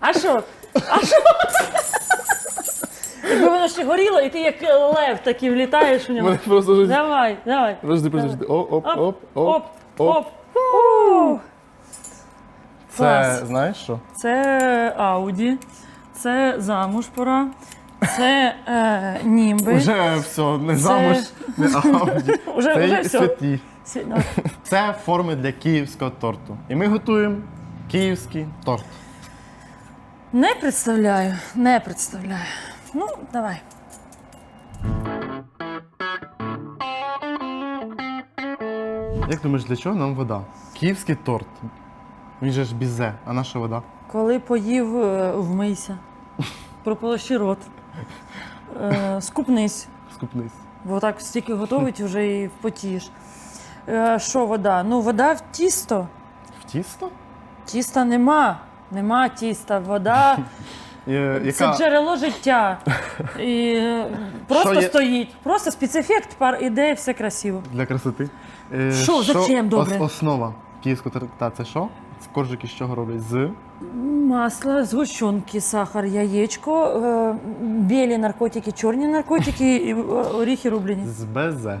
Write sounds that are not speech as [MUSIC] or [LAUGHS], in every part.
А що? А що? Якби воно ще горіло, і ти як лев такий влітаєш в нього. Мене просто вже... Давай, давай. Подожди, подожди. Оп, оп, Оп, оп, Оп, оп. У, Це, Клас. знаєш що? Це Ауді, це замуж пора, це е, німби. Уже все, не замуж, не ауді. [LAUGHS] Уже- Це і все. святі. [LAUGHS] Це форми для київського торту. І ми готуємо київський торт. Не представляю, не представляю. Ну, давай. Як думаєш, для чого нам вода? Київський торт. Він же ж бізе, а наша вода? Коли поїв, е, вмийся, прополощи рот, е, скупнись, Скупнись. бо так стільки готовить вже і потієш. Е, Що вода? Ну, вода в тісто. В тісто? Тіста нема. Нема тіста. Вода [LAUGHS] Е, це Яка... джерело життя. [LAUGHS] І е, просто Що є- стоїть. Просто спецефект, пар іде, все красиво. Для красоти. Е, Що, зачем, добре? основа київського торта це що? Коржики з чого роблять? З Масло, згущенки, сахар, яєчко, е, білі наркотики, чорні наркотики і е, оріхи рублені. з безе.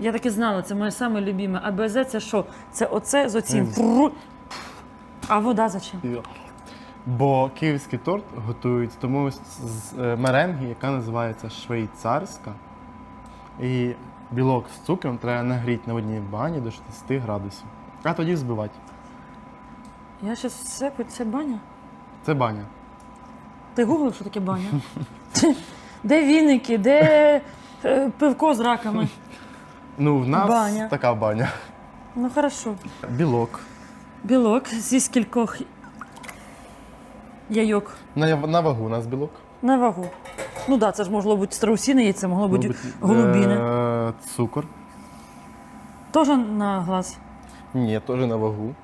Я так і знала, це моє саме любиме. А БЗ це що? Це оце з фру. А вода зачем? Бо київський торт готують тому з з, е, меренги, яка називається швейцарська. І білок з цукром треба нагріти на одній бані до 60 градусів. А тоді взбивати. Я зараз все це баня. Це баня. Ти гуглив, що таке баня? Де віники, де е, пивко з раками? [LAUGHS] Ну, в нас Баня. така баня. Ну хорошо. Білок. Білок зі скількох яйок На, на вагу у нас білок. на вагу. Ну так, да, це ж могло бути страусине яйце, могло бути Мабуть, голубіне. Е, цукор. Теж на глаз. Ні, теж на вагу.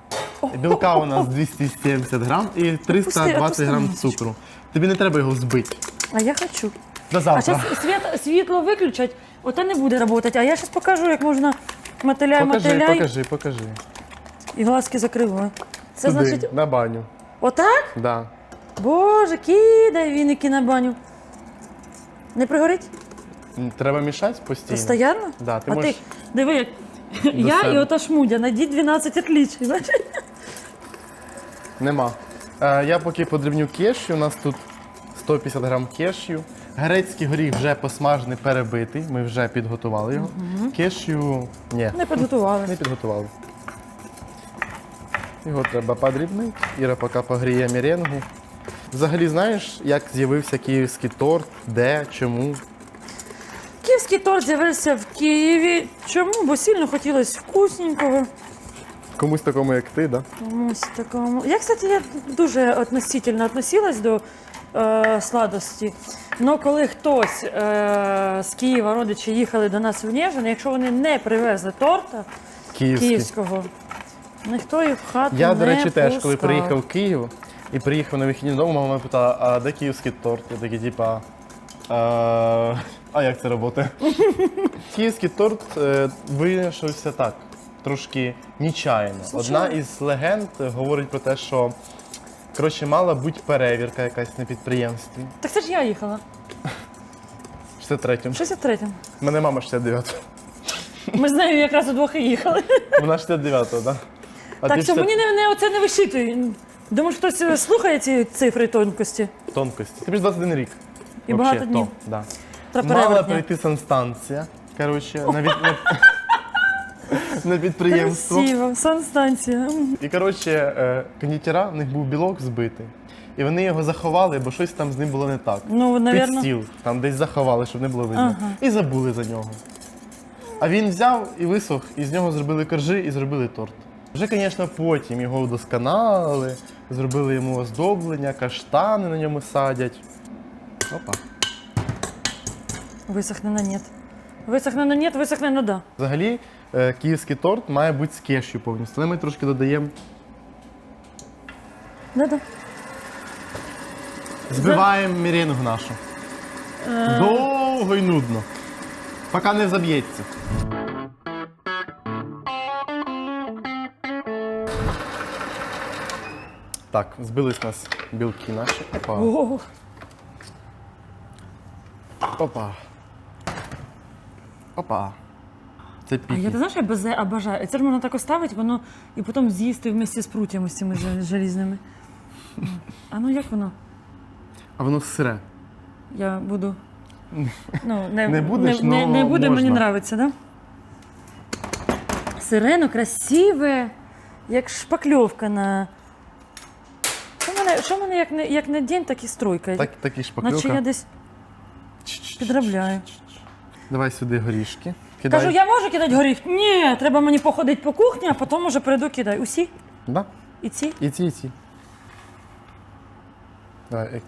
Білка у нас 270 грам і 320 опусти грам цукру. Тобі не треба його збити. А я хочу. До А завтра. зараз світ, світло виключать, оте не буде працювати. А я зараз покажу, як можна мотиляй, Покажи, мотиляй покажи, покажи. і глазки закриваю. Це Туди, значить, на баню. отак? Да. Боже, кидай віники на баню. Не пригорить? М, Треба мішати постійно. Постоянно? Да, ти а можеш ти диви, як я себе. і ота шмудя, найдіть 12 отличий. бачиш? Нема. Е, я поки подрібню кешю, у нас тут 150 грам кешю. Грецький горіх вже посмажений, перебитий. Ми вже підготували його. Кешю ні, Не підготували. не підготували. Його треба подрібнити. Іра поки погріє меренгу. Взагалі, знаєш, як з'явився київський торт, де, чому? Київський торт з'явився в Києві. Чому? Бо сильно хотілося вкусненького. Комусь такому, як ти, да? Комусь такому. Я, кстати, я дуже относительно относилась до е, сладості. Но коли хтось е, з Києва родичі їхали до нас в Ніжин, якщо вони не привезли торта Київський. київського, ніхто їх в хату Я, не до речі, теж, коли пускав. приїхав в Київ і приїхав на вихідні додому, мама питала, а де київський торт? Я такий, типа. А, а як це працює? [LAUGHS] Київський торт е, винайшовся так, трошки нечаянно. Одна із легенд говорить про те, що коротше, мала бути перевірка якась на підприємстві. Так це ж я їхала. В 63-му. В 63-му. Мене мама 69-го. Ми з нею якраз удвох і їхали. Вона 69-го, так? А так ти що мені не, не, оце не вищитуй. Думаю, хтось е, слухає ці цифри тонкості. тонкості. Тобі ж 21 рік. І багато днів. да. Мала прийти санстанція, коротше, на, від... на... підприємство. Красиво, санстанція. І коротше, е, кондитера, в них був білок збитий. І вони його заховали, бо щось там з ним було не так. Ну, Під навірно. стіл, там десь заховали, щоб не було видно. Ага. І забули за нього. А він взяв і висох, і з нього зробили коржі і зробили торт. Вже, звісно, потім його вдосконалили, зробили йому оздоблення, каштани на ньому садять. Опа. Висохне на нет. Висохне на нет, висохне на да. Взагалі, київський торт має бути з кешю повністю. Але ми трошки додаємо. Да-да. Збиваємо меренгу нашу. Е. Довго і нудно. Поки не заб'ється. Так, збились у нас білки наші. Опа. О, Опа. Опа. Це а я піки. ти знаєш, я безе обожаю. Це ж можна так оставити, воно і потім з'їсти вместе з прутями з цими жел- желізними. А ну як воно? А воно сире. Я буду. Ну, не, Не будеш, не, не, но не буде, мені можна. нравиться, да? Сирено красиве, як шпакльовка на. Що в мене, що в мене як, не, як на день, так і стройка. Так, такі Наче шпаклюка. я десь підробляю. Давай сюди горішки. Кидай. Кажу, я можу кидати горіх? Ні, треба мені походити по кухні, а потім уже прийду кидай. Усі? Да? І ці? І ці, і ці. Давай. е.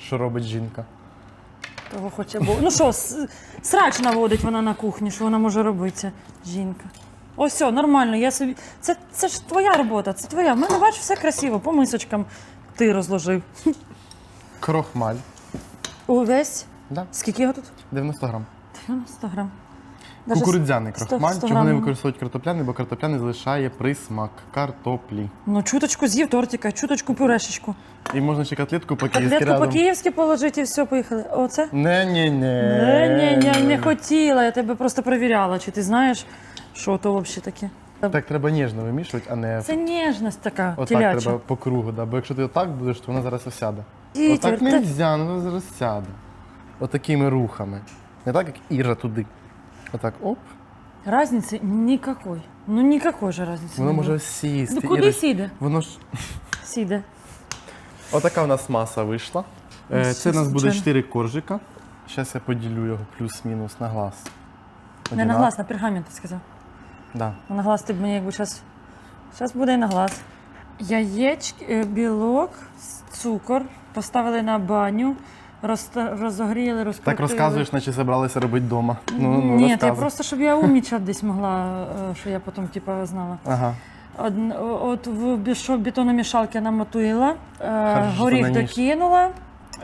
Що робить жінка? Того хоче бо. Ну що, с- срач наводить вона на кухні, що вона може робити, жінка. Ось все, нормально, я собі. Це, це ж твоя робота, це твоя. В мене бач, все красиво, по мисочкам ти розложив. Крохмаль. Увесь. Да? Скільки його тут? 90 грам. 90 грам. Даже Кукурудзяний крохмаль. 100 Чому не грам. використовують картопляний, бо картопляний залишає присмак картоплі. Ну, чуточку з'їв тортика, чуточку пюрешечку. І можна ще котлетку по-київськи Котлетку рядом. по-київськи положити і все, поїхали. Оце? Не, ні. Не, ні, ні, не хотіла, я тебе просто перевіряла, чи ти знаєш, що то взагалі таке. Так треба ніжно вимішувати, а не Це ніжність така, отак теляча. треба по кругу. Да? Бо якщо ти отак будеш, то вона зараз осяде. Дітя, Отак та- не можна, вона зараз сяде. Отакими рухами. Не так, як Іра туди. Отак, оп. Разницы никакой. Ну никакой же разницы. Воно може сісти. Ну куди Іра- сіде? Воно ж. Сіде. Отака у нас маса вийшла. Е, Ось Це у нас буде звичайно. 4 коржика. Зараз я поділю його плюс-мінус на глаз. Не на Одинак- глаз, на пергамент ти сказав. Да. Ну, На глаз ти б мені якби зараз. Зараз буде і на глаз. Яєчки, е, білок, цукор поставили на баню, розта- розогріли, розкрутили. Так розказуєш, наче зібралися робити вдома. Ну, ну, Ні, я розказуй. просто щоб я [LAUGHS] умнічати десь могла, е, що я потім типа знала. Ага. Од- От в бі- що бетономішалки намотуїла, е, Хорошо, що горіх на ніж. докинула,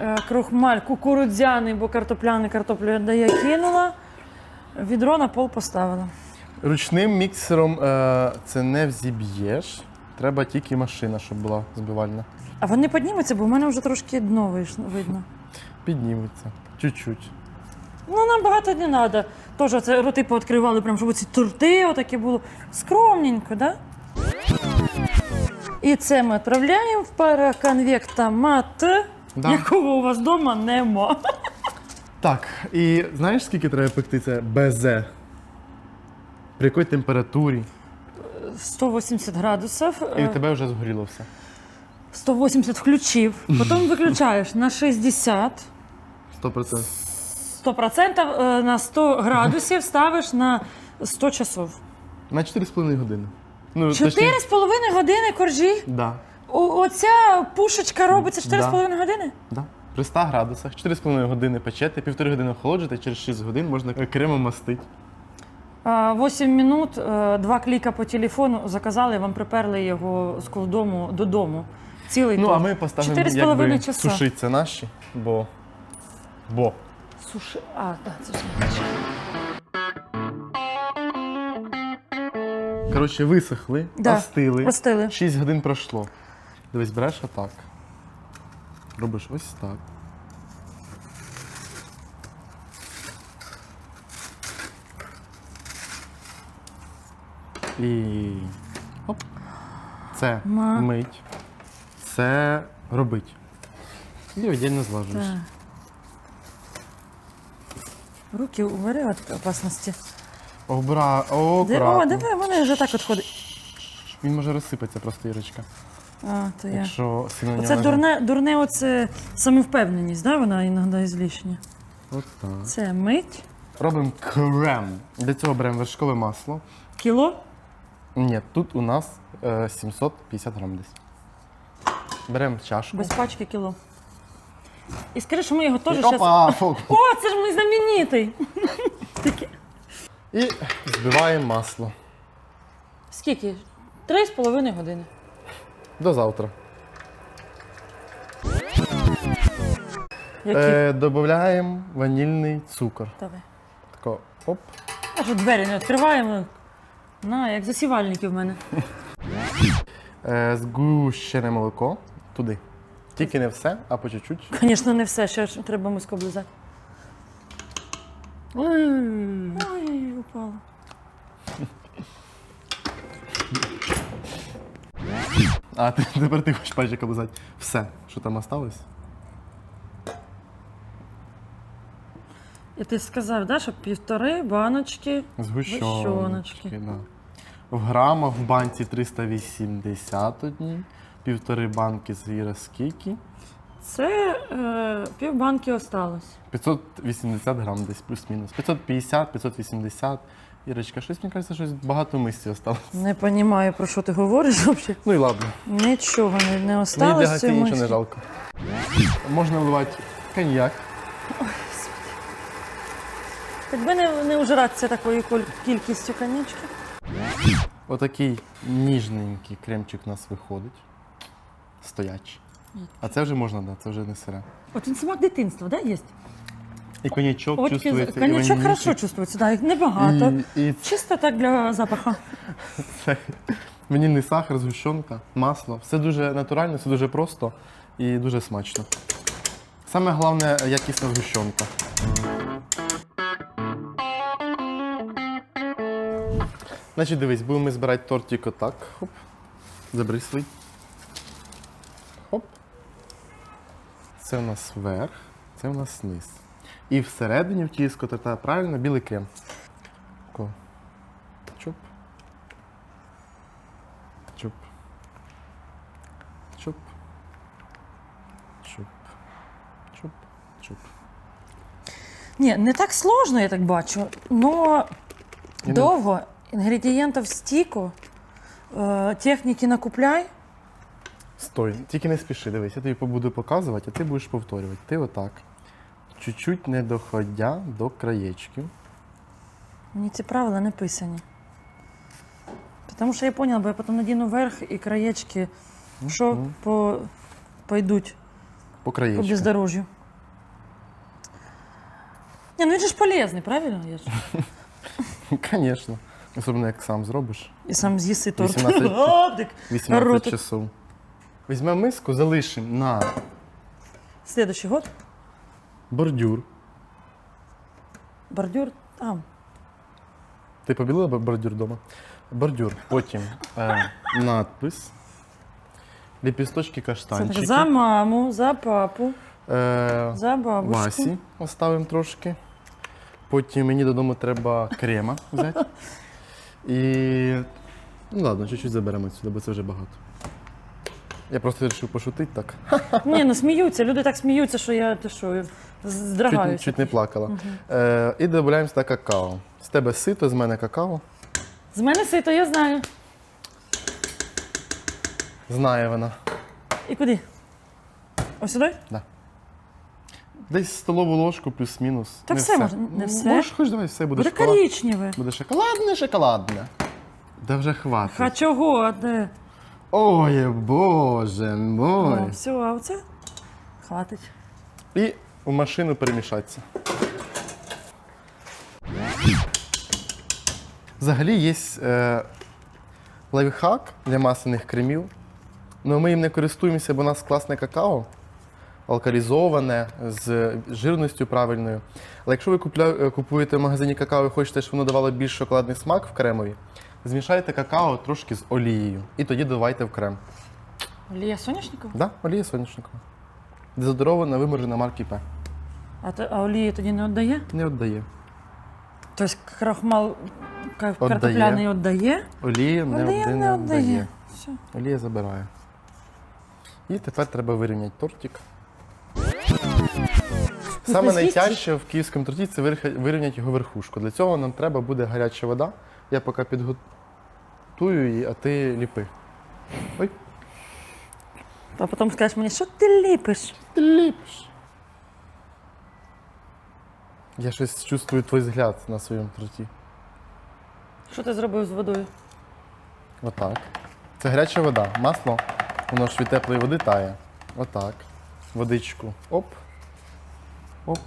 е, крохмаль кукурудзяний, бо картопляний картоплю дає кинула, відро на пол поставила. Ручним міксером е, це не взіб'єш. Треба тільки машина, щоб була збивальна. А вони піднімуться, бо в мене вже трошки дно вийшло, видно. Підніметься. Чуть-чуть. Ну, нам багато не треба. Теж це роти пооткривали, прям, щоб ці торти отаке було. Скромненько, да? І це ми відправляємо в параконвектомат, Да. якого у вас вдома нема. Так, і знаєш, скільки треба пекти це безе? При якій температурі? 180 градусів. І е, у тебе вже згоріло все. 180 включив, потім [LAUGHS] виключаєш на 60, 100%. 100% е, на 100 градусів ставиш на 100 часов. На 4,5 години. Ну, з половиною години коржі. Да. О- Оця пушечка робиться 4,5 Да. години? Да. При 100 градусах 4,5 години печете, півтори години охолоджуєте, через 6 годин можна кремом мастити. А, 8 минут, е, два кліка по телефону заказали, вам приперли його з дому додому. Цілий Ну, а ми поставимо Чотири якби часа. сушити це наші, бо. Бо. Суши. А, так, це ж. Коротше, висохли, Да, остили. Остили. 6 годин пройшло. Дивись, береш отак. Робиш ось так. І. Оп. Це Ма. мить. Це робить. І віддільно злажуєш. Так. Руки убери від опасності. Обра... Де, о, Акуратно. диви, вони вже так от ходять. Він може розсипатися просто, Ірочка. А, то я. Якщо сильно Оце дурне, дурне оце самовпевненість, да? вона іноді ізлишня. От так. Це мить. Робимо крем. Для цього беремо вершкове масло. Кіло. Ні, тут у нас е, 750 грам десь. Беремо чашку. Без пачки кіло. І скажи, що ми його теж І. Опа, фок. О, це ж мій знаменитий. Таке. І збиваємо масло. Скільки? Три з половиною години. До завтра. Які? Е, Додаємо ванільний цукор. Давай. Тако, оп. А що двері не відкриваємо? На, як засівальники в мене. [LAUGHS] Е, згущене молоко туди. Тільки не все, а по чуть-чуть. Звісно, не все, ще ж треба миску облизати. Ой, упала. [LAUGHS] А ти, тепер ти хочеш пальчик облизати. Все, що там осталось. І ти сказав, да, що півтори баночки. Згущеночки. Згущеночки. Да. В грамах в банці 380 одні, півтори банки звіра скільки. Це е, півбанки осталось. 580 грам десь плюс-мінус. 550, 580. Ірочка, щось мені кажеться, щось багато мисті осталось. Не розумію, про що ти говориш взагалі. Ну і ладно. Нічого не, не Мені осталось. для гостей нічого не мисці. жалко. Можна вливати коньяк. Хоч би не, не ужиратися такою кіль- кількістю конячки. Отакий ніжненький кремчик у нас виходить. Стоячий. А це вже можна, да, це вже не сире. От він смак дитинства, да, є? І коньячок От чувствується. конячок ванільчик, хорошо чувствується, да, небагато. І, і Чисто так для запаху. це ванільний сахар, згущенка, масло. Все дуже натурально, все дуже просто і дуже смачно. Саме головне якісна згущенка. Значить, дивись, будемо ми збирати тортик отак. Хоп. Забери свій. Хоп. Це у нас верх, це у нас низ. І всередині в тіско та правильно білий крем. Тако. Чоп. Чоп. Чоп. Чоп. Чоп. Чоп. Ні, не так сложно, я так бачу. Не- довго інгредієнтів стільки, е, техніки накупляй. Стой, тільки не спіши, дивись, я тобі буду показувати, а ти будеш повторювати. Ти отак. Чуть-чуть не доходя до краєчків. Мені ці правила не писані. Тому що я поняла, бо я потім надіну верх і краєчки, що Мгм. по, пойдуть По по бездорожжю. Ні, ну він же ж полезний, правильно? Я ж. [LAUGHS] Звісно. Особливо як сам зробиш. І сам з'їси торт. 18. Гадик. 18 Ротик. часов. Візьмемо миску, залишимо на Следующий год. бордюр. Бордюр там. Ти побілила бор- бордюр вдома? Бордюр. Потім е, надпис. Ліпісточки Це каштанчики. за маму, за папу, Е, за бабушку. Васі оставимо трошки. Потім мені додому треба крема взяти. [LAUGHS] І. Ну ладно, чуть-чуть заберемо сюди, бо це вже багато. Я просто вирішив пошутити так. [LAUGHS] Ні, ну сміються, люди так сміються, що я ти що, Чуть, здрагаюся. чуть не плакала. Е, і додаємо сюди какао. З тебе сито, з мене какао. З мене сито, я знаю. Знає вона. І куди? Ось сюди? Десь столову ложку плюс-мінус. Так все можна, не все. Можеш хоч давай все буде, Буде шоколад. коричневе. Буде шоколадне, шоколадне. Да вже хватить. А чого? Де? Ой, боже мой. О, все, а оце? Хватить. І в машину перемішатися. Взагалі є е, лайфхак для масляних кремів. але ми їм не користуємося, бо у нас класне какао, алкалізоване, з жирністю правильною. Але якщо ви е, купуєте в магазині какао і хочете, щоб воно давало більш шоколадний смак в кремові, змішайте какао трошки з олією і тоді додавайте в крем. Олія соняшникова? Да, олія соняшникова. Дезодорована, виморожена марки П. А, то, а олії тоді не віддає? Не віддає. Тобто крахмал картопляний віддає? Олія не, Олія не не віддає. Олія забирає. І тепер треба вирівняти тортик. Саме найтяжче в київському торті це вирівняти його верхушку. Для цього нам треба буде гаряча вода. Я поки підготую її, а ти ліпи. Ой, А потім скажеш мені, що ти ліпиш? ти ліпиш. Я щось чувствую твій взгляд на своєму торті. Що ти зробив з водою? Отак. Це гаряча вода. Масло, воно ж від теплої води тає. Отак. Водичку. Оп. Оп.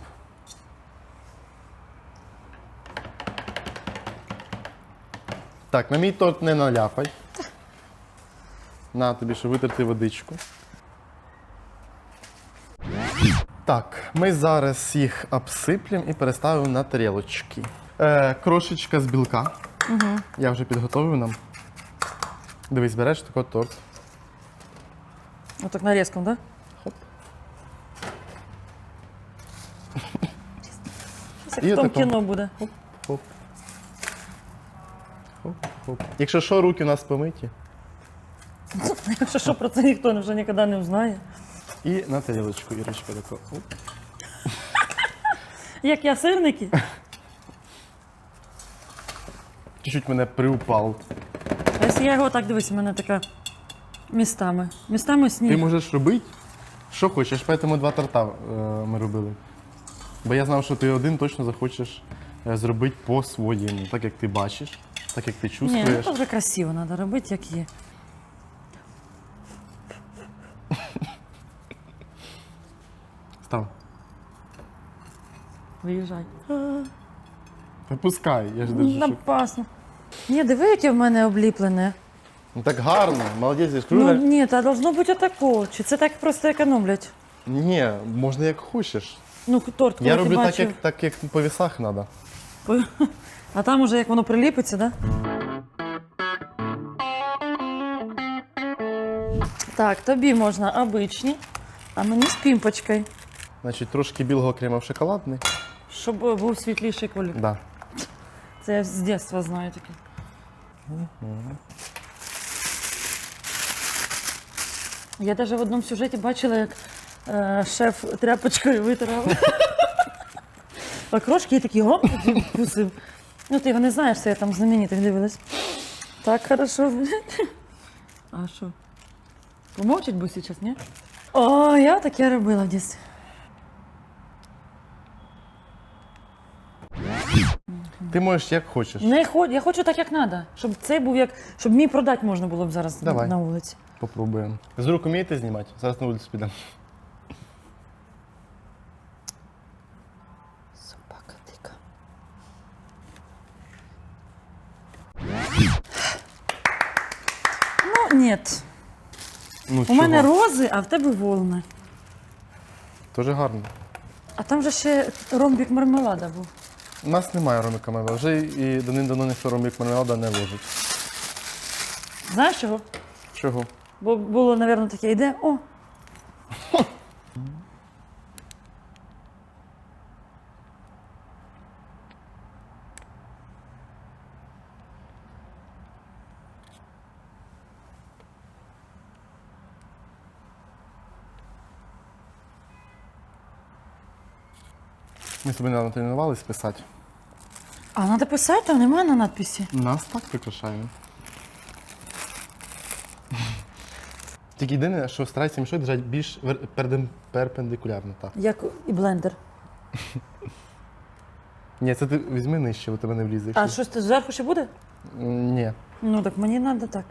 Так, на мій торт не наляпай. На тобі, щоб витерти водичку. Так, ми зараз їх обсиплемо і переставимо на тарілочки. Е, крошечка з білка. Угу. Я вже підготовив нам. Дивись, береш такий торт. Отак нарізком, так? Хоп. І отако. кіно буде. Хоп. Хоп, хоп. Якщо що, руки у нас помиті. Якщо що про це ніхто вже ніколи не узнає. І на тарілочку, Ірочка, тако. Оп. Як я сирники, Чуть-чуть мене приупав. а якщо я його так дивись, у мене така містами. Містами Ти можеш робити, що хочеш, тому два торта е, ми робили. Бо я знав, що ти один точно захочеш е, зробити по-своєму, так як ти бачиш, так як ти Ні, ну чувствуєш. це вже красиво треба робити, як є. Став. Виїжджай. Випускай, я ж держу. щоб- Напасно. Ні, диви, яке в мене обліплене. Ну так гарно, молодець, я ж Ну ні, та должно бути отако. Чи це так просто економлять? Ні, можна як хочеш. Ну, торт, коли Я ти роблю так, бачив. як, так, як по вісах треба. [LAUGHS] А там уже як воно приліпиться, да? Так, тобі можна обичні, а мені з пімпочкою, Значить, трошки білого крема в шоколадний. щоб е, був світліший колір. Да. Це я з дитинства знаю таке. Я навіть в одному сюжеті бачила, як е, шеф тряпочкою витирав. [LAUGHS] Окрошки і такі гоп, і вкусив. Ну, ти його не знаєш, це я там знаменитих дивилась. Так, хорошо. А що? Помовчать би зараз, ні? О, я таке робила в дитинстві. Ти можеш як хочеш. Не хочу, я хочу так, як треба. Щоб це був як. Щоб мій продати можна було б зараз на- Давай. на вулиці. Попробуємо. З рук вмієте знімати? Зараз на вулицю підемо. Ні. Ну, У мене рози, а в тебе волни. Дуже гарно. А там же ще ромбік мармелада був. У нас немає ромбіка мармелада. Вже і давним-давно ніхто ромбік мармелада не ложить. Знаєш чого? Чого? Бо було, мабуть, таке йде. О. [LAUGHS] Ми собі недавно тренувалися писати. А треба писати, там немає на надписі. Нас так прикрашаємо. Тільки єдине, що старайся мішок держати більш вер- пердем- перпендикулярно. Так. Як і блендер. Ні, це ти візьми нижче, бо тебе не влізе. А якщо- щось ти зверху ще буде? М, Ні. Ну так мені треба так.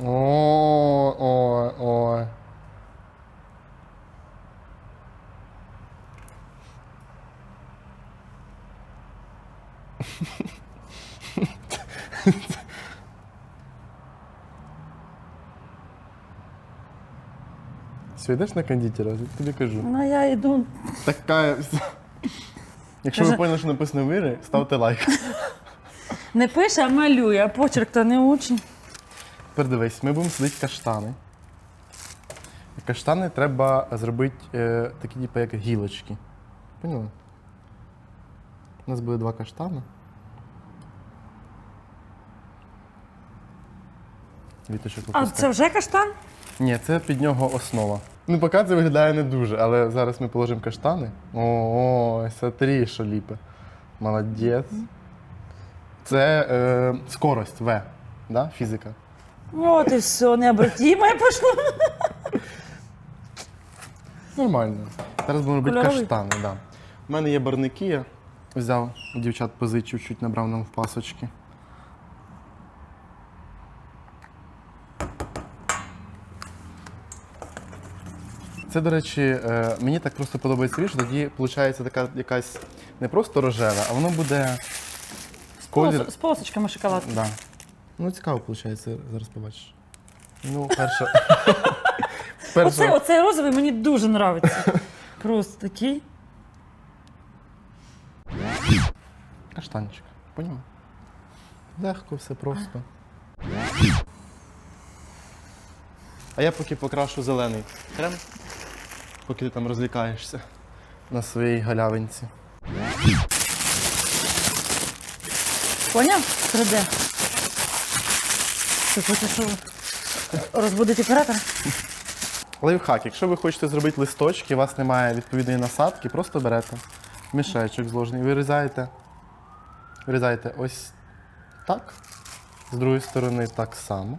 О, о, о. Все, йдеш на кондитера, я тобі кажу. Ну я йду. Така. Якщо ви Каже- поняли, що написано в мирі, ставте лайк. Не пише, а малює, а почерк то не учить. Тепер дивись, ми будемо садити каштани. Каштани треба зробити е, такі, типу, як гілочки. Поняли? У нас буде два каштани. Віточок А випускай. це вже каштан? Ні, це під нього основа. Ну, поки це виглядає не дуже, але зараз ми положимо каштани. О, смотри, що ліпе. Молодець. Це е, скорость В. Да? Фізика. Ну, от і все, необратіме пішло. Нормально. Зараз будемо робити Кольоровий? каштани, Да. У мене є барникія. Взяв дівчат позичив, чуть набрав нам в пасочки. Це, до речі, е, мені так просто подобається річ, тоді виходить така якась не просто рожева, а воно буде колір. З полосочками шоколадки. Да. Ну, цікаво, виходить, зараз побачиш. Ну, перше. [LAUGHS] Оце, оцей розовий мені дуже подобається. [LAUGHS] Просто такий. Каштанчик. Поняв? Легко, все просто. А я поки покрашу зелений крем, поки ти там розлікаєшся на своїй галявинці. Поняв? 3D. Ти хочеш що? Розбудити оператора? Лайфхак, якщо ви хочете зробити листочки, у вас немає відповідної насадки, просто берете мішечок зложений, вирізаєте. Вирізаєте ось так. З другої сторони так само.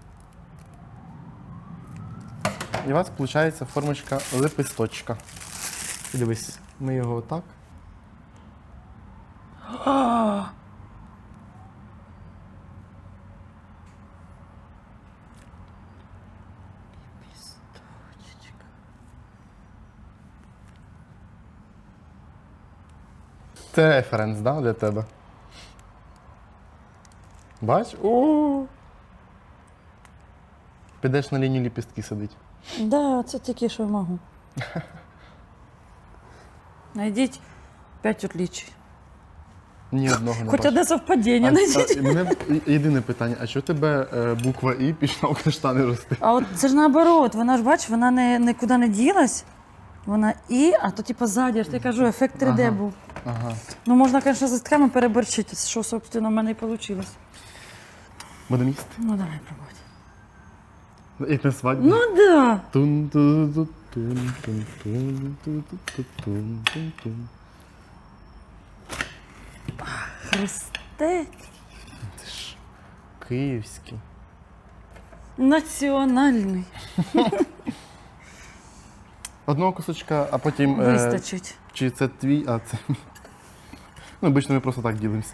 І у вас виходить формочка лепесточка. Дивись, ми його отак. Це референс, да, для тебе? Бач? О! Підеш на лінію ліпістки сидить. Да, це тільки що можу. [LAUGHS] Найдіть 5 отличий. Ні одного не Хоч бачу. одне совпадіння А, а, мене єдине питання, а чого тебе е, буква І пішла у каштани рости? А от це ж наоборот, вона ж бач, вона не, нікуди не ділась. Вона і, а то типу ззаді, я ж ти кажу, ефект 3D Ага. був. Ага. Ну можна, звісно, з листками переборчити, що, собственно, в мене і вийшло. Будемо їсти. Ну давай пробувати. Як на свадьбі. Ну да. Тун ту ту тун тун тун ту ту ту тун тун тун. Хрусте Це ж київський. національний. [LAUGHS] Одного кусочка, а потім. е, Вистачить. Чи це твій, а це мій. Ну, обично ми просто так ділимося.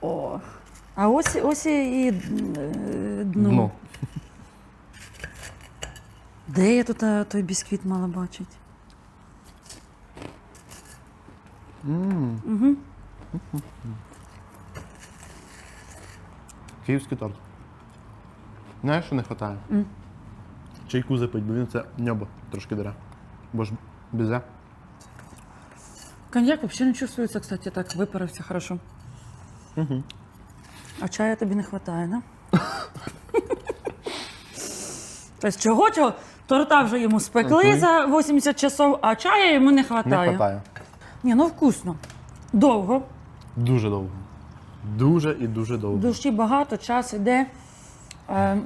О. А ось, ось і е, дно. Дно. Де я тут а, той бісквіт мала бачити? М. Угу. Київський торт. Знаєш, що не вистачає? М. Чайку запить, бо він це небо трошки дере. Бо ж бізе. Коньяк взагалі не чувствується, кстати, так випарився хорошо. Угу. А чая тобі не вистачає, да? Тобто чого чого? Торта вже йому спекли за 80 часов, а чая йому не Не вистачає. вистачає. Ні, ну вкусно. Довго, Дуже довго. Дуже і дуже довго. душі багато, час іде. Е,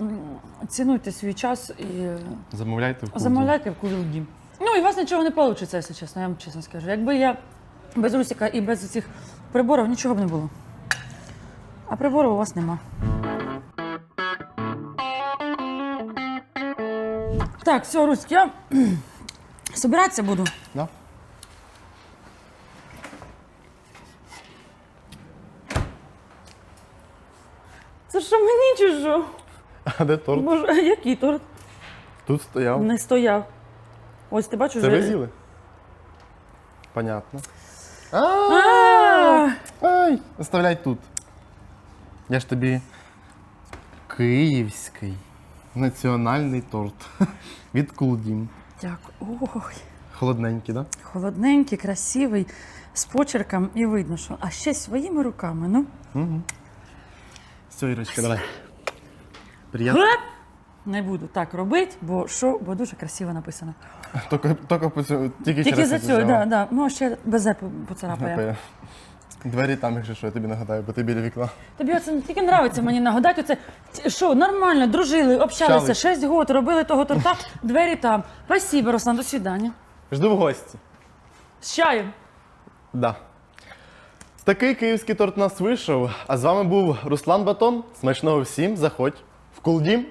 цінуйте свій час і Замовляйте в Кузі. замовляйте в кузовді. Ну і у вас нічого не вийде, якщо чесно, я вам чесно скажу. Якби я без Русіка і без цих приборів нічого б не було. А приборів у вас нема. Так, все, Русь, я [CLEARS THROAT] збиратися буду. Да? Це що мені чи що? А де торт? Боже, а який торт? Тут стояв. Не стояв. Ось ти бачиш, Це вже. ви з'їли? Понятно. А, Ай, оставляй тут. Я ж тобі київський національний торт [LAUGHS] від Кулдім. Дякую. Ой. Холодненький, так? Холодненький, красивий, з почерком і видно, що. А ще своїми руками. Ну. Угу. Все, Ірочка, давай. Приємно. Не буду так робити, бо що, бо дуже красиво написано. Тільки, тільки, по цьому- тільки, Тільки через за цього, да, да. Ну, ще без епи поцарапає. Двері там, якщо що, я тобі нагадаю, бо ти біля вікна. Тобі оце не тільки нравиться мені нагадати. Оце що, нормально, дружили, общалися, Общались. 6 років, робили того торта, [LAUGHS] двері там. Спасибо, Руслан, до свидання. Жду в гості. З чаєм. Да. Такий київський торт у нас вийшов. А з вами був Руслан Батон. Смачного всім, заходь Кулдім.